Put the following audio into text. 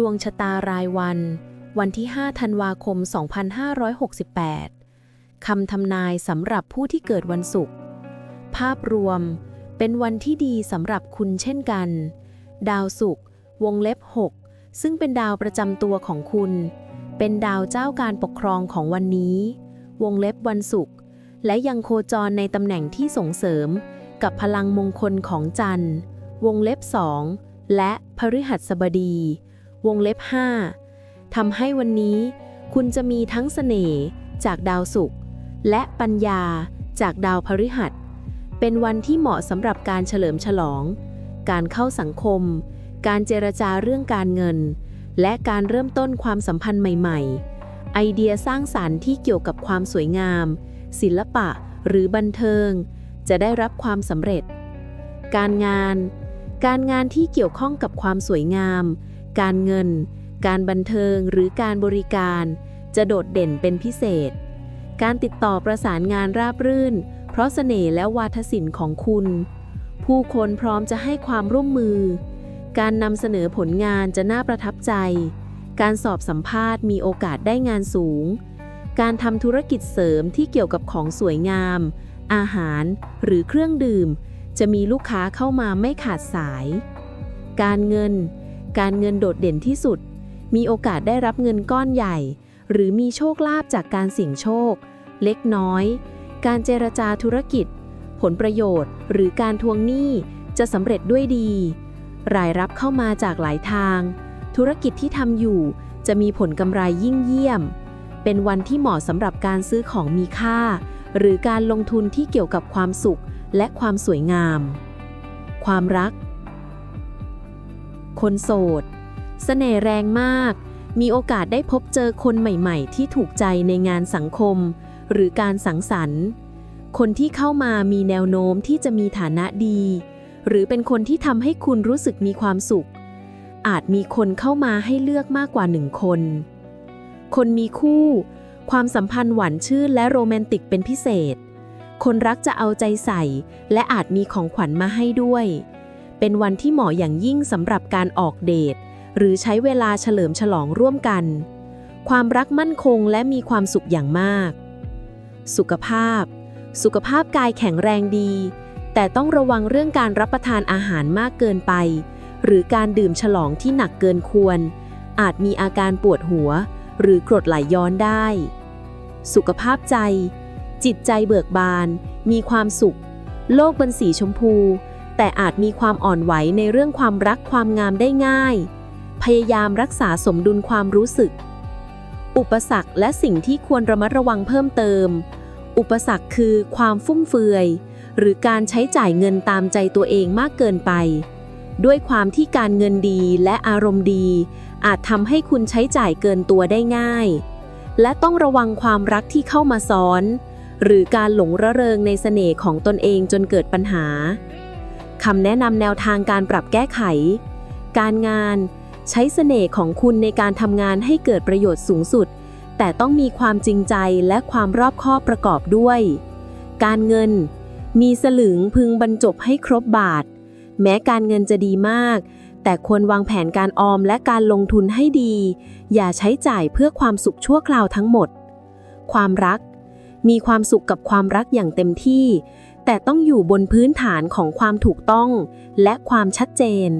ดวงชะตารายวัน วันที่ 5 ธันวาคม 2568 คำทำนายสำหรับผู้ที่เกิดวันศุกร์ ภาพรวม เป็นวันที่ดีสำหรับคุณเช่นกัน ดาวศุกร์วงเล็บ 6 ซึ่งเป็นดาวประจำตัวของคุณ เป็นดาวเจ้าการปกครองของวันนี้ วงเล็บวันศุกร์ และยังโคจรในตำแหน่งที่ส่งเสริม กับพลังมงคลของจันทร์ วงเล็บสองและพฤหัสบดี วงเล็บ 5ทำให้วันนี้ คุณจะมีทั้งเสน่ห์จากดาวศุกร์และปัญญาจากดาวพฤหัส เป็นวันที่เหมาะสำหรับการเฉลิมฉลอง การเข้าสังคม การเจรจาเรื่องการเงิน และการเริ่มต้นความสัมพันธ์ใหม่ ๆ ไอเดียสร้างสารรค์ที่เกี่ยวกับความสวยงาม ศิลปะหรือบันเทิง จะได้รับความสำเร็จ การงาน การงานที่เกี่ยวข้องกับความสวยงาม การเงิน การบันเทิงหรือการบริการ จะโดดเด่นเป็นพิเศษ การติดต่อประสานงานราบรื่น เพราะเสน่ห์และวาทศิลป์ของคุณ ผู้คนพร้อมจะให้ความร่วมมือ การนำเสนอผลงานจะน่าประทับใจ การสอบสัมภาษณ์มีโอกาสได้งานสูง การทำธุรกิจเสริมที่เกี่ยวกับของสวยงาม อาหาร หรือเครื่องดื่ม จะมีลูกค้าเข้ามาไม่ขาดสาย การเงิน การเงินโดดเด่นที่สุด มีโอกาสได้รับเงินก้อนใหญ่ หรือมีโชคลาภจากการเสี่ยงโชค เล็กน้อย การเจรจาธุรกิจ ผลประโยชน์ หรือการทวงหนี้จะสำเร็จด้วยดี รายรับเข้ามาจากหลายทาง ธุรกิจที่ทำอยู่จะมีผลกำไรยิ่งเยี่ยม เป็นวันที่เหมาะสำหรับการซื้อของมีค่า หรือการลงทุนที่เกี่ยวกับความสุขและความสวยงาม ความรัก คนโสดเสน่ห์แรงมาก มีโอกาสได้พบเจอคนใหม่ๆ ที่ถูกใจในงานสังคม หรือการสังสรรค์ คนที่เข้ามามีแนวโน้มที่จะมีฐานะดี หรือเป็นคนที่ทำให้คุณรู้สึกมีความสุข อาจมีคนเข้ามาให้เลือกมากกว่าหนึ่งคน คนมีคู่ ความสัมพันธ์หวานชื่นและโรแมนติกเป็นพิเศษ คนรักจะเอาใจใส่ และอาจมีของขวัญมาให้ด้วย เป็นวันที่เหมาะอย่างยิ่งสำหรับการออกเดท หรือใช้เวลาเฉลิมฉลองร่วมกัน ความรักมั่นคงและมีความสุขอย่างมาก สุขภาพ สุขภาพกายแข็งแรงดี แต่ต้องระวังเรื่องการรับประทานอาหารมากเกินไป หรือการดื่มฉลองที่หนักเกินควร อาจมีอาการปวดหัว หรือกรดไหลย้อนได้ สุขภาพใจ จิตใจเบิกบาน มีความสุข โลกเป็นสีชมพู แต่อาจมีความอ่อนไหวในเรื่องความรักความงามได้ง่าย พยายามรักษาสมดุลความรู้สึก อุปสรรคและสิ่งที่ควรระมัดระวังเพิ่มเติม อุปสรรคคือความฟุ่มเฟือย หรือการใช้จ่ายเงินตามใจตัวเองมากเกินไป ด้วยความที่การเงินดีและอารมณ์ดี อาจทำให้คุณใช้จ่ายเกินตัวได้ง่าย และต้องระวังความรักที่เข้ามาซ้อน หรือการหลงระเริงในเสน่ห์ของตนเองจนเกิดปัญหา คำแนะนำแนวทางการปรับแก้ไข การงาน ใช้เสน่ห์ของคุณในการทำงานให้เกิดประโยชน์สูงสุด แต่ต้องมีความจริงใจและความรอบคอบประกอบด้วย การเงิน มีสลึงพึงบรรจบให้ครบบาท แม้การเงินจะดีมาก แต่ควรวางแผนการออมและการลงทุนให้ดี อย่าใช้จ่ายเพื่อความสุขชั่วคราวทั้งหมด ความรัก มีความสุขกับความรักอย่างเต็มที่ แต่ต้องอยู่บนพื้นฐานของความถูกต้องและความชัดเจน